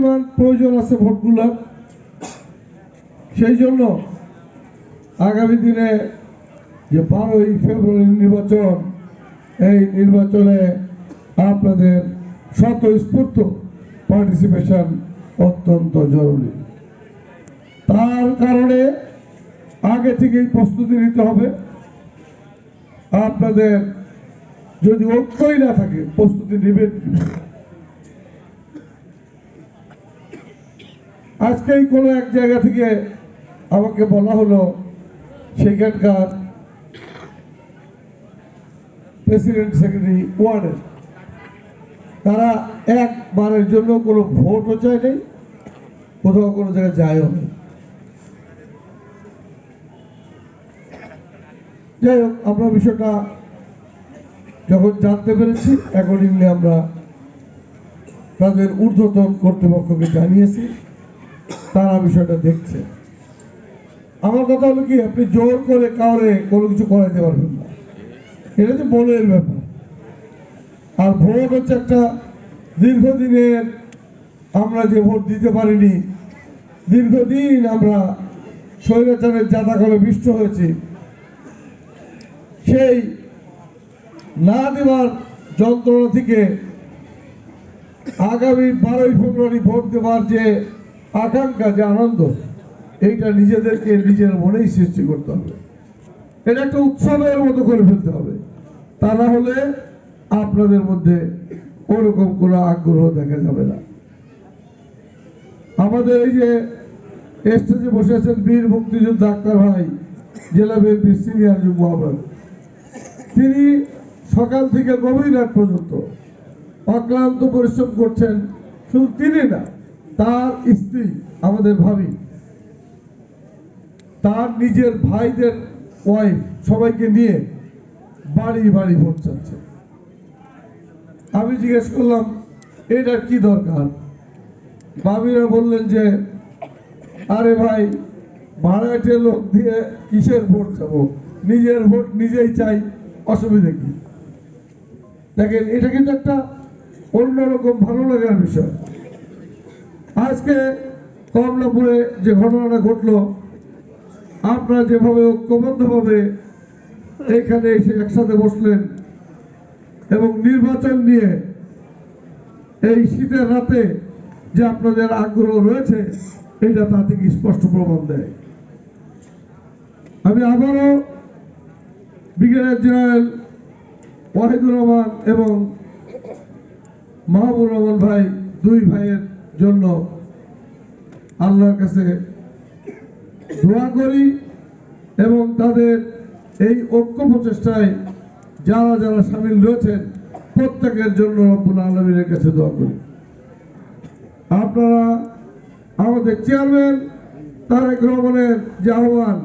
পরিমাণ প্রয়োজন আছে ভোটগুলোর। সেই জন্য আগামী দিনে যে বারোই ফেব্রুয়ারি নির্বাচন, এই নির্বাচনে আপনাদের স্বতঃস্ফূর্ত পার্টিসিপেশন অত্যন্ত জরুরি। তার কারণে আগে থেকেই প্রস্তুতি নিতে হবে। আপনাদের যদি ঐক্যই না থাকে, প্রস্তুতি নেবেন আজকেই কোনো এক জায়গা থেকে আমাকে বলা হলো, সেখানকার প্রেসিডেন্ট সেক্রেটারি ওয়ার্ডের। তারা একবারের জন্য কোনো ভোটও চায় নেই কোথাও কোনো জায়গায় যায়ও না। যাই হোক, আমরা বিষয়টা যখন জানতে পেরেছি অ্যাকর্ডিংলি আমরা তাদের ঊর্ধ্বতন কর্তৃপক্ষকে জানিয়েছি। তারা বিষয়টা দেখছে। আমার কথা হলো কি, আপনি জোর করে কাউরে কোনো কিছু করাইতে পারবেন না। এটা হচ্ছে মনের ব্যাপার। আর ভোট হচ্ছে একটা দীর্ঘদিনের আমরা যে ভোট দিতে পারিনি, দীর্ঘদিন আমরা স্বৈরাচারের জাতা করে বিষ্ট হয়েছি। সেই না দেওয়ার যন্ত্রণা থেকে আগামী বারোই ফেব্রুয়ারি ভোট দেওয়ার যে আকাঙ্ক্ষা যে আনন্দ, এইটা নিজেদেরকে নিজের মনেই সৃষ্টি করতে হবে। এটা একটা উৎসবের মতো করে ফেলতে হবে। তা না হলে আপনাদের মধ্যে ওরকম কোনো আগ্রহ দেখা যাবে না। আমাদের এই যে স্টেজে বসে আছেন বীর মুক্তিযোদ্ধা ডাক্তার ভাই, জেলা বিএনপির সিনিয়র যুগ্ম আহ্বায়ক। তিনি সকাল থেকে গভীর রাত পর্যন্ত অক্লান্ত পরিশ্রম করছেন। শুধু তিনি না তার স্ত্রী, আমাদের ভাবি, তার নিজের ভাইদের ওয়াইফ সবাইকে নিয়ে বাড়ি বাড়ি ভোট চাচ্ছে। আমি জিজ্ঞেস করলাম, এটার কি দরকার? ভাবিরা বললেন যে, আরে ভাই, ভাড়াটে লোক দিয়ে কিসের ভোট চাবো? নিজের ভোট নিজেই চাই, অসুবিধা কি? দেখেন, এটা কিন্তু একটা অন্যরকম ভালো লাগার বিষয়। আজকে কমলাপুরে যে ঘটনাটা ঘটলো, আপনারা যেভাবে ঐক্যবদ্ধভাবে এইখানে এসে একসাথে বসলেন এবং নির্বাচন নিয়ে এই শীতের রাতে যে আপনাদের আগ্রহ রয়েছে, এটা তা থেকে স্পষ্ট প্রমাণ দেয়। আমি আবারও ব্রিগেডিয়ার জেনারেল ওয়াহিদুর রহমান এবং মাহবুব রহমান ভাই, দুই ভাইয়ের জন্য আল্লাহর কাছে দোয়া করি এবং তাদের এই ঐক্য প্রচেষ্টায় যারা যারা সামিল রয়েছেন, প্রত্যেকের জন্য রব্বুল আলমীর কাছে দোয়া করি। আপনারা আমাদের চেয়ারম্যান তারেক রহমানের যে আহ্বান